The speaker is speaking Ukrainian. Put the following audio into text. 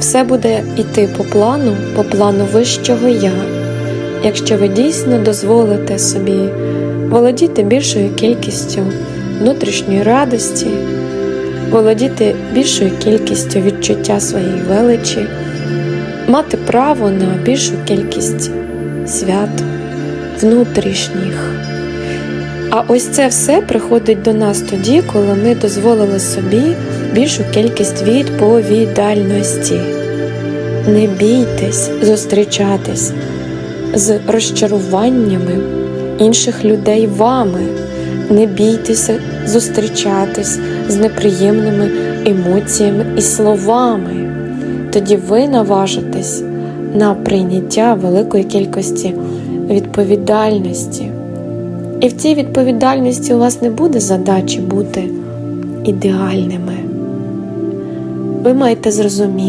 все буде йти по плану, по плану вищого я, якщо ви дійсно дозволите собі володіти більшою кількістю внутрішньої радості, володіти більшою кількістю відчуття своєї величі, мати право на більшу кількість свят внутрішніх. А ось це все приходить до нас тоді, коли ми дозволили собі більшу кількість відповідальності. Не бійтесь зустрічатись з розчаруваннями інших людей вами. Не бійтеся зустрічатись з неприємними емоціями і словами. Тоді ви наважитесь на прийняття великої кількості відповідальності. І в цій відповідальності у вас не буде задачі бути ідеальними. Ви маєте зрозуміти.